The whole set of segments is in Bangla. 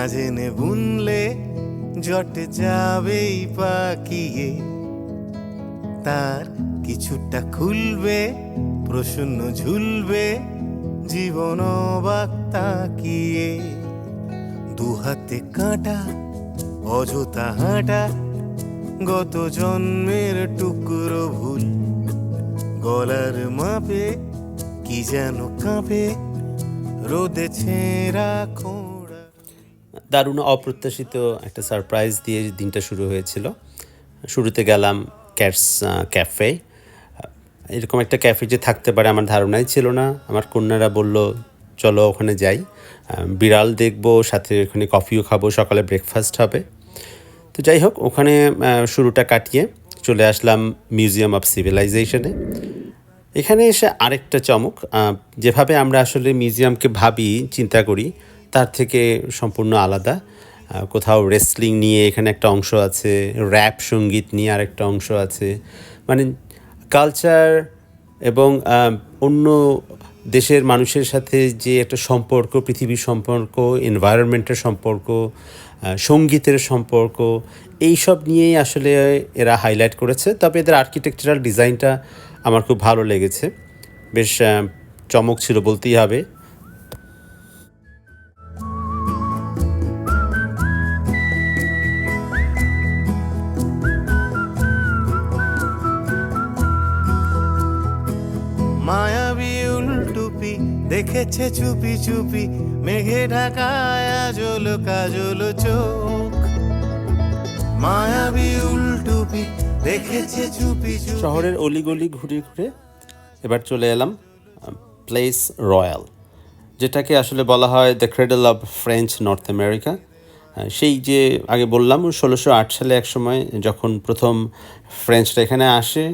না বুনলে জট যাবেই পাকিয়ে। তার কিছুটা খুলবে, প্রসন্ন ঝুলবে জীবন অবাক তাকিয়ে দু হাতে কাঁটা, অযথা হাঁটা, গত জন্মের টুকরো ভুল। গলার মাপে কি যেন কাঁপে, রোদে ছেঁড়া দারুণ অপ্রত্যাশিত একটা সারপ্রাইজ দিয়ে দিনটা শুরু হয়েছিল। শুরুতে গেলাম ক্যাটস ক্যাফে এরকম একটা ক্যাফে যে থাকতে পারে আমার ধারণাই ছিল না। আমার কন্যারা বলল, চলো ওখানে যাই। বিড়াল দেখব, সাথে ওখানে কফিও খাব, সকালে ব্রেকফাস্ট হবে। তো যাই হোক, ওখানে শুরুটা কাটিয়ে চলে আসলাম মিউজিয়াম অফ সিভিলাইজেশনে এখানে এসে আরেকটা চমক যেভাবে আমরা আসলে মিউজিয়ামকে ভাবি, চিন্তা করি তার থেকে সম্পূর্ণ আলাদা। কোথাও রেসলিং নিয়ে এখানে একটা অংশ আছে র্যাপ সংগীত নিয়ে আরেকটা অংশ আছে। মানে কালচার এবং অন্য দেশের মানুষের সাথে যে একটা সম্পর্ক, পৃথিবীর সম্পর্ক এনভায়রনমেন্টের সম্পর্ক সঙ্গীতের সম্পর্ক, এই সব নিয়েই আসলে এরা হাইলাইট করেছে। তবে এদের আর্কিটেকচারাল ডিজাইনটা আমার খুব ভালো লেগেছে। বেশ চমক ছিল বলতেই হবে। দেখেছে চুপি চুপি মেঘে ঢাকায় আজল কাজল চোখ। মায়াবী উল্টুপি দেখেছে চুপি চুপি। শহরের অলিগলি ঘুরে ঘুরে এবার চলে এলাম প্লেস রয়্যাল যেটাকে আসলে বলা হয় the cradle of French North America সেই যে আগে বললাম, ষোলোশো আট সালে এক সময় যখন প্রথম ফ্রেঞ্চরা এখানে আসে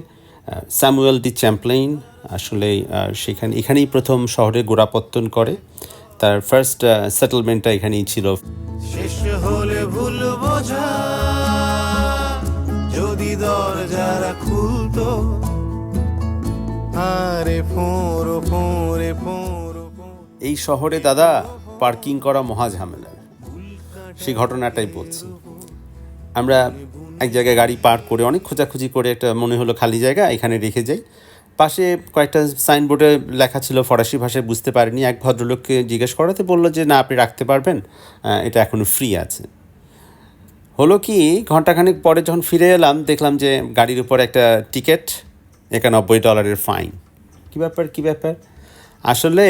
স্যামুয়েল ডি চ্যাম্পলেইন আসলে সেখানে এখানেই প্রথম শহরে গোড়াপত্তন করে। তার ফার্স্ট সেটেলমেন্টটা এখানেই ছিল। শেষ হলে ভুল বোঝা যদি দরজারা খুলতো। আরে ফোঁড়ো ফোঁড়ে ফোঁড়ো ফোঁড়ো। এই শহরে দাদা পার্কিং করা মহা ঝামেলা। সেই ঘটনাটাই বলছি। আমরা এক জায়গায় গাড়ি পার্ক করে অনেক খোঁজাখুঁজি করে একটা মনে হলো খালি জায়গা এখানে রেখে যাই। পাশে কয়েকটা সাইনবোর্ডে লেখা ছিল, ফরাসি ভাষায় বুঝতে পারিনি। এক ভদ্রলোককে জিজ্ঞেস করাতে বলল যে, না, আপনি রাখতে পারবেন। এটা এখনও ফ্রি আছে। হলো কি ঘন্টাখানেক পরে যখন ফিরে এলাম, দেখলাম যে গাড়ির উপর একটা টিকিট একানব্বই ডলারের ফাইন কী ব্যাপার কী ব্যাপার? আসলে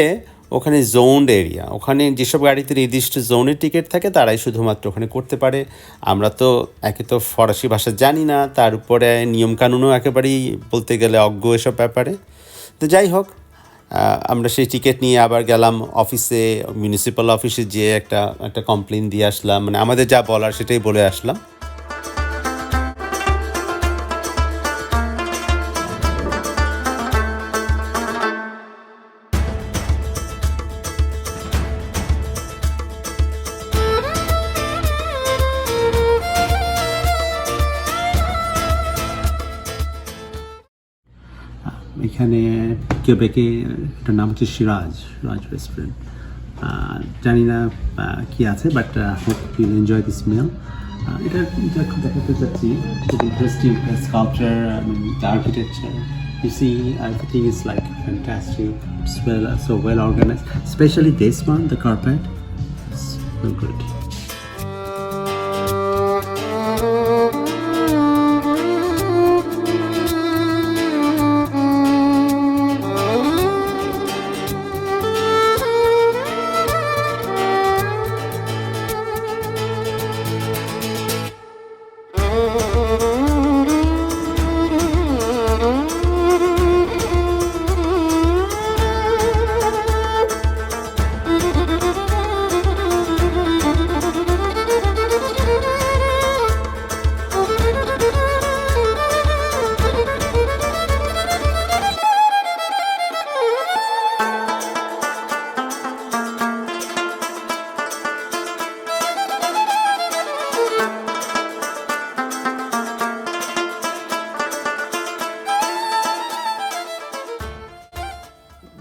ওখানে জোনড এরিয়া ওখানে যেসব গাড়িতে নির্দিষ্ট জোনের টিকিট থাকে, তারাই শুধুমাত্র ওখানে করতে পারে। আমরা তো, একে তো ফরাসি ভাষা জানি না, তার উপরে নিয়মকানুনও একেবারেই বলতে গেলে অজ্ঞ এসব ব্যাপারে। তো যাই হোক আমরা সেই টিকিট নিয়ে আবার গেলাম অফিসে মিউনিসিপ্যাল অফিসে যেয়ে একটা একটা কমপ্লেন দিয়ে আসলাম। মানে আমাদের যা বলার সেটাই বলে আসলাম। এখানে কেবেকে একটা নাম হচ্ছে সিরাজ রাজ রেস্টুরেন্ট। জানি না কি আছে but hope you'll enjoy this mail এটা এটা দেখাতে চাচ্ছি, খুব interesting sculpture you see everything like so well organise specially দেশ ওয়ান দ্য কার্পেট গুড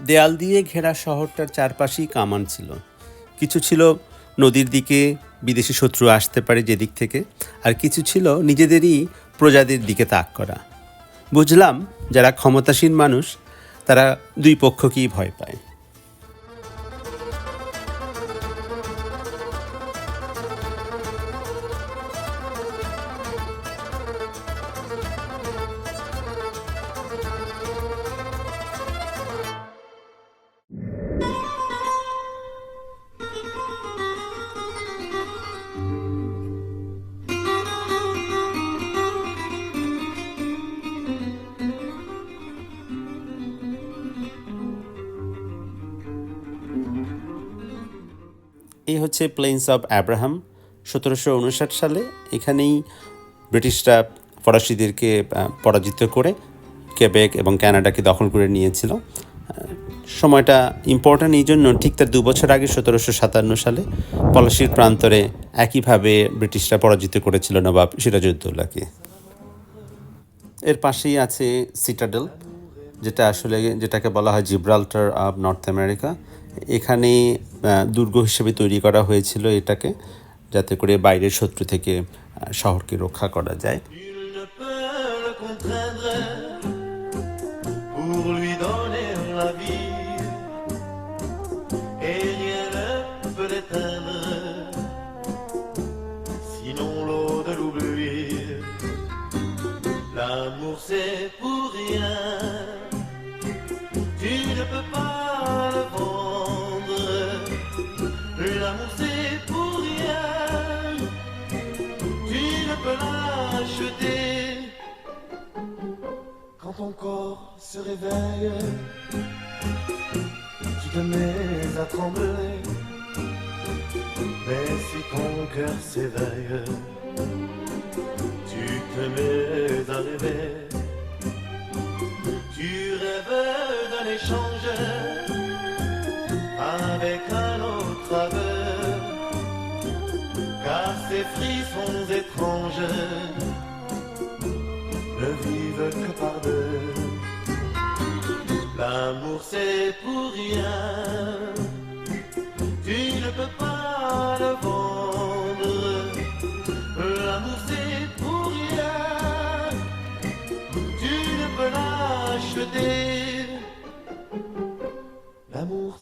দেয়াল দিয়ে ঘেরা শহরটার চারপাশেই কামান ছিল। কিছু ছিল নদীর দিকে, বিদেশি শত্রু আসতে পারে যেদিক থেকে, আর কিছু ছিল নিজেদেরই প্রজাদের দিকে তাক করা। বুঝলাম, যারা ক্ষমতাসীন মানুষ, তারা দুই পক্ষকেই ভয় পায়। এই হচ্ছে প্লেন্স অফ অ্যাব্রাহাম সতেরোশো উনষাট সালে। এখানেই ব্রিটিশরা ফরাসিদেরকে পরাজিত করে কেবেক এবং ক্যানাডাকে দখল করে নিয়েছিল। সময়টা ইম্পর্ট্যান্ট এই জন্য ঠিক তার দু বছর আগে, সতেরোশো সাতান্ন সালে, পলাশির প্রান্তরে একইভাবে ব্রিটিশরা পরাজিত করেছিল নবাব সিরাজউদ্দৌলাকে। এর পাশেই আছে সিটাডেল যেটা আসলে, যেটাকে বলা হয় জিব্রাল্টার অফ নর্থ আমেরিকা এখানে দুর্গ হিসেবে তৈরি করা হয়েছিল এটাকে, যাতে করে বাইরের শত্রু থেকে শহরকে রক্ষা করা যায়। L'amour c'est pour rien. Tu ne peux l'acheter quand ton corps se réveille. Tu te mets à trembler, mais si ton cœur s'éveille, tu te mets à rêver. Tu rêves d'un échange ces frissons étranges ne vivent que par deux. L'amour c'est pour rien,